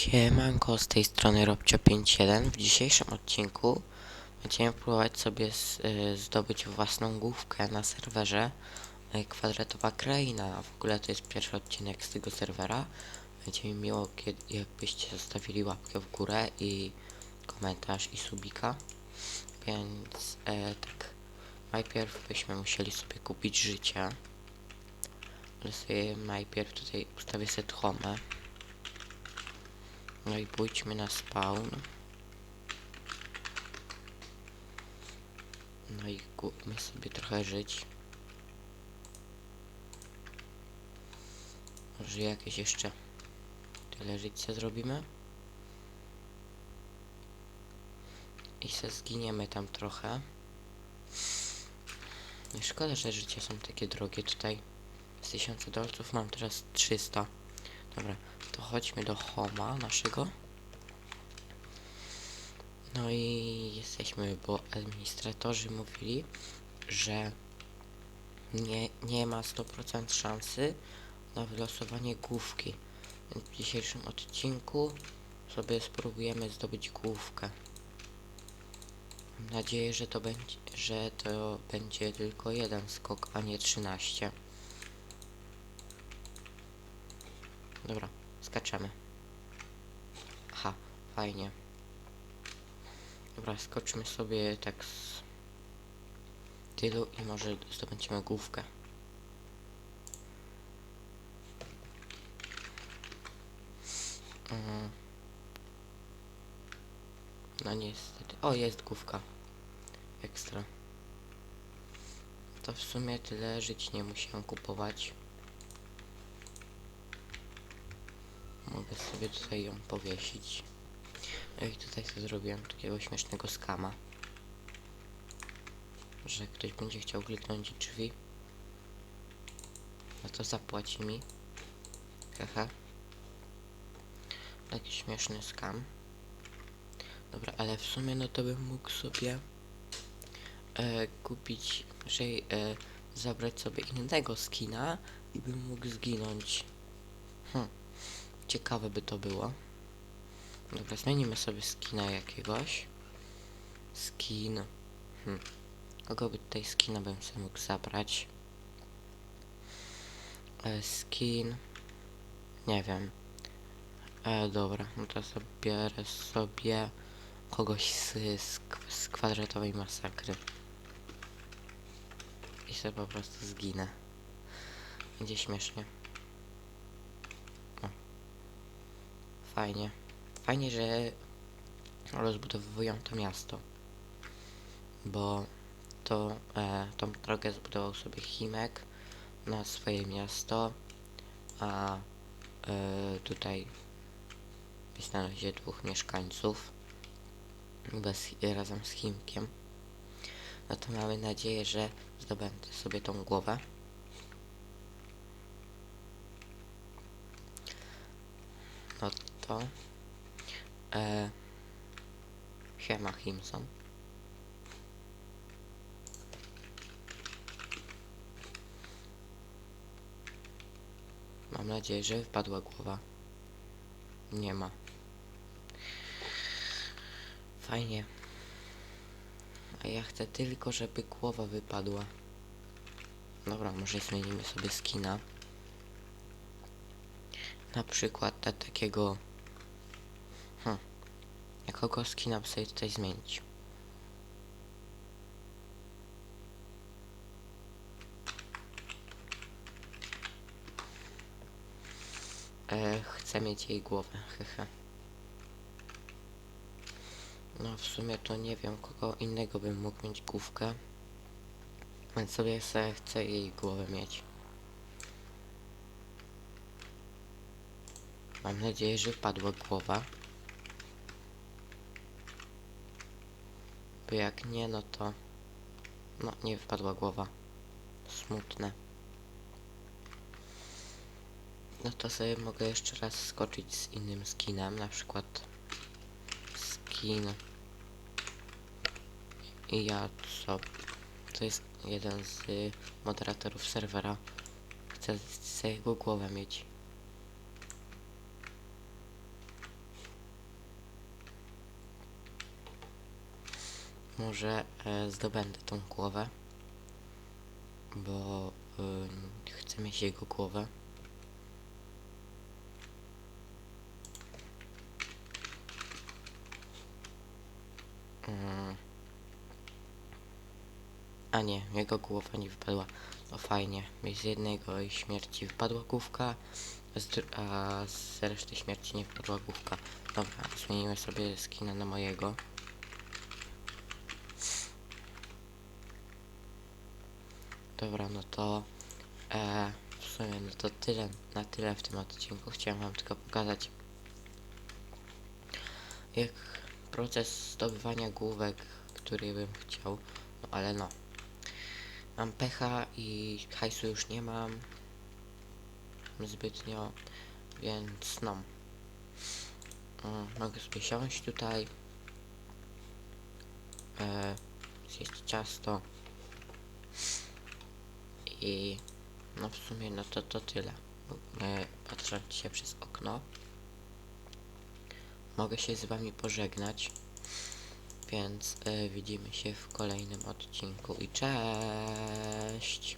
Siemanko, z tej strony Robcio51. W dzisiejszym odcinku będziemy próbować sobie z, y, zdobyć własną główkę na serwerze y, Kwadratowa Kraina. W ogóle to jest pierwszy odcinek z tego serwera. Będzie mi miło, kiedy, jakbyście zostawili łapkę w górę i komentarz i subika. Więc e, tak, najpierw byśmy musieli sobie kupić życie. Ale sobie najpierw tutaj ustawię set home. No i pójdźmy na spawn. No i kupmy sobie trochę żyć. Może jakieś jeszcze tyle życia zrobimy. I se zginiemy tam trochę. Nie szkoda, że życia są takie drogie tutaj. Z 1000 dolców mam teraz 300. Dobra, to chodźmy do Homa naszego. No i jesteśmy, bo administratorzy mówili, że nie, nie ma 100% szansy na wylosowanie główki. Więc w dzisiejszym odcinku sobie spróbujemy zdobyć główkę. Mam nadzieję, że to będzie, że to będzie tylko jeden skok, a nie 13. Dobra, skaczemy. Aha, fajnie. Dobra, skoczmy sobie tak z tylu i może zdobędziemy główkę. Mm. No niestety. O, jest główka. Ekstra. To w sumie tyle żyć nie musiałem kupować. Mogę sobie tutaj ją powiesić. No i tutaj sobie zrobiłem takiego śmiesznego skama. Że ktoś będzie chciał kliknąć drzwi. No to zapłaci mi. Haha. Taki śmieszny skam. Dobra, ale w sumie no to bym mógł sobie e, kupić, że e, zabrać sobie innego skina i bym mógł zginąć. Hm. Ciekawe by to było. Dobra, zmienimy sobie skina jakiegoś. Skin. Hmm. Kogo by tutaj skina bym sobie mógł zabrać? E, skin. Nie wiem. E, dobra, no to sobie biorę sobie kogoś z, z, z kwadratowej masakry. I sobie po prostu zginę. Będzie śmiesznie. Fajnie. Fajnie, że rozbudowują to miasto. Bo to e, tą drogę zbudował sobie Chimek na swoje miasto, a e, tutaj jest na razie dwóch mieszkańców bez, razem z Chimkiem. No to mamy nadzieję, że zdobędę sobie tą głowę. No to e, siema Himson. Mam nadzieję, że wpadła głowa. Nie ma. Fajnie. A ja chcę tylko, żeby głowa wypadła. Dobra, może zmienimy sobie skina. Na przykład na takiego... Jakiego skina sobie tutaj zmienić? E, chcę mieć jej głowę, hehe. No w sumie to nie wiem, kogo innego bym mógł mieć główkę. Więc sobie chcę jej głowę mieć. Mam nadzieję, że wpadła głowa. Bo jak nie, no to... No, nie wpadła głowa. Smutne. No to sobie mogę jeszcze raz skoczyć z innym skinem, na przykład skin i ja co to jest jeden z moderatorów serwera chcę, chcę jego głowę mieć może e, zdobędę tą głowę, bo y, chcę mieć jego głowę. Mm. A nie, jego głowa nie wypadła. No fajnie, z jednego śmierci wypadła główka, a z reszty śmierci nie wypadła główka. Dobra, zmienimy sobie skina na mojego. Dobra, no to e, w sumie no to tyle, na tyle w tym odcinku. Chciałem wam tylko pokazać jak proces zdobywania główek, który bym chciał, no ale no. Mam pecha i hajsu już nie mam zbytnio, więc no. Mm, Mogę sobie siąść tutaj, e, zjeść ciasto i no w sumie no to to tyle. E, patrząc się przez okno, mogę się z wami pożegnać, więc e, widzimy się w kolejnym odcinku i cześć!